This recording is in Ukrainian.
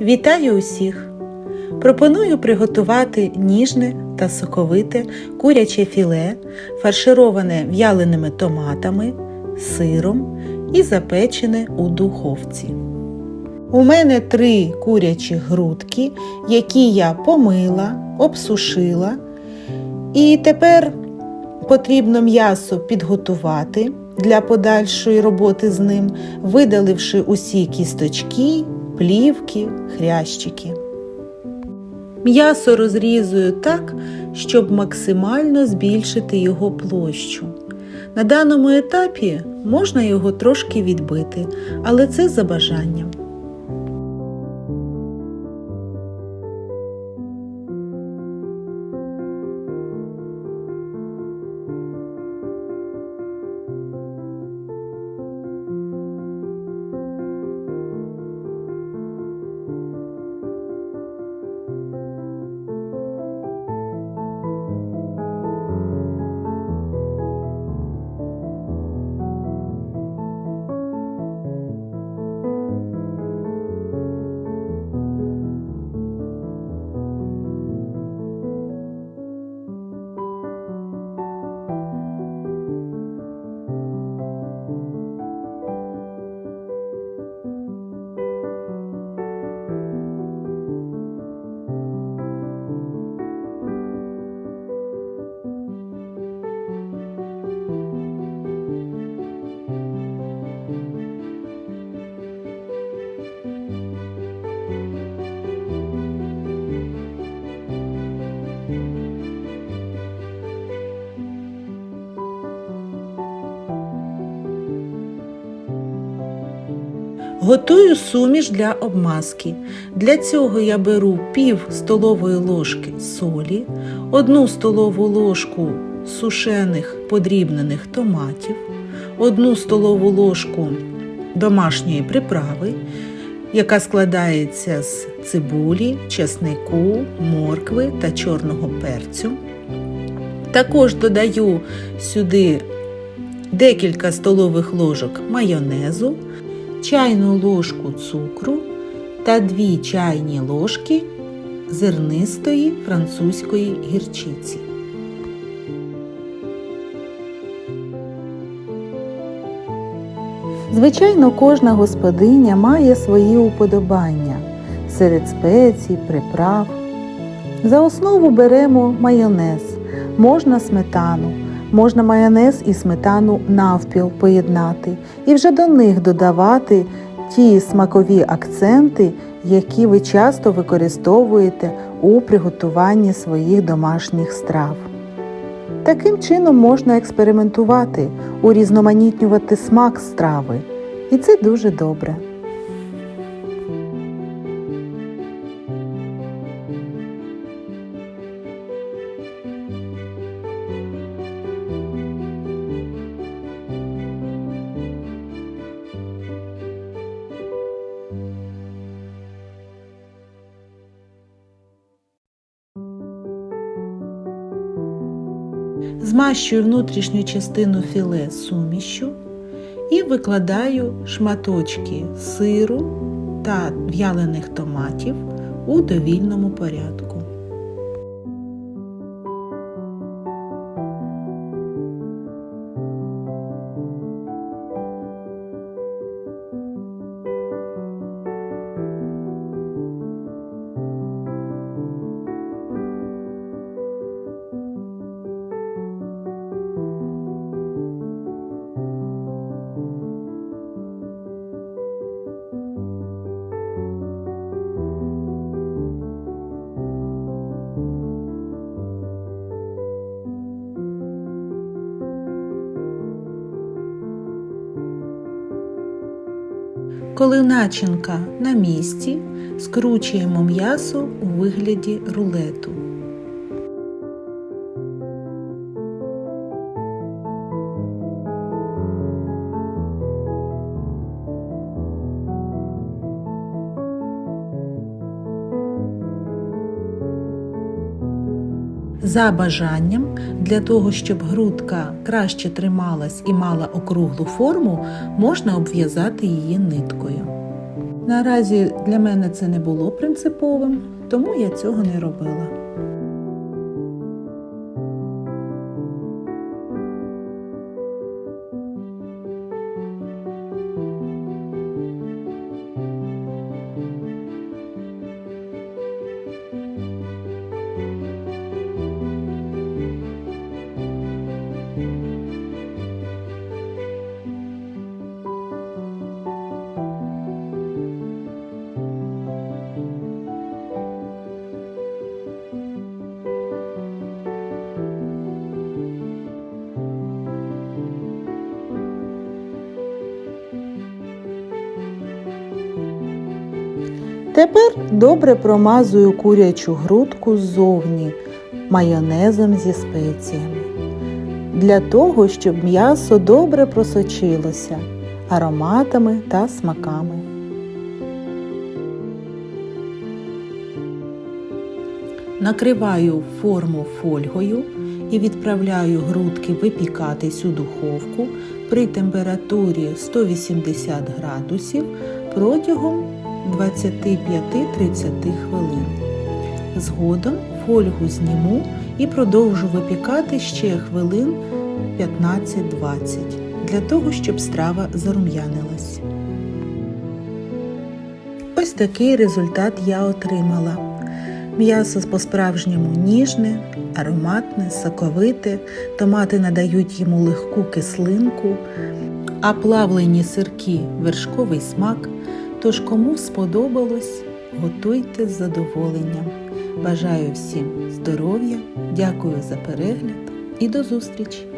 Вітаю усіх! Пропоную приготувати ніжне та соковите куряче філе, фаршироване в'яленими томатами, сиром і запечене у духовці. У мене три курячі грудки, які я помила, обсушила. І тепер потрібно м'ясо підготувати для подальшої роботи з ним, видаливши усі кісточки, плівки, хрящики. М'ясо розрізую так, щоб максимально збільшити його площу. На даному етапі можна його трошки відбити, але це за бажанням. Готую суміш для обмазки. Для цього я беру пів столової ложки солі, одну столову ложку сушених подрібнених томатів, одну столову ложку домашньої приправи, яка складається з цибулі, чеснику, моркви та чорного перцю. Також додаю сюди декілька столових ложок майонезу, чайну ложку цукру та 2 чайні ложки зернистої французької гірчиці. Звичайно, кожна господиня має свої уподобання серед спецій, приправ. За основу беремо майонез, можна сметану, можна майонез і сметану навпіл поєднати і вже до них додавати ті смакові акценти, які ви часто використовуєте у приготуванні своїх домашніх страв. Таким чином можна експериментувати, урізноманітнювати смак страви, і це дуже добре. Змащую внутрішню частину філе сумішю і викладаю шматочки сиру та в'ялених томатів у довільному порядку. Коли начинка на місці, скручуємо м'ясо у вигляді рулету. За бажанням, для того, щоб грудка краще трималась і мала округлу форму, можна обв'язати її ниткою. Наразі для мене це не було принциповим, тому я цього не робила. Тепер добре промазую курячу грудку ззовні майонезом зі спеціями. Для того, щоб м'ясо добре просочилося ароматами та смаками. Накриваю форму фольгою і відправляю грудки випікатись у духовку при температурі 180 градусів протягом 25-30 хвилин. Згодом фольгу зніму і продовжу випікати ще хвилин 15-20 для того, щоб страва зарум'янилась. Ось такий результат я отримала. М'ясо по-справжньому ніжне, ароматне, соковите, томати надають йому легку кислинку, а плавлені сирки вершковий смак. Тож кому сподобалось, готуйте з задоволенням. Бажаю всім здоров'я, дякую за перегляд і до зустрічі!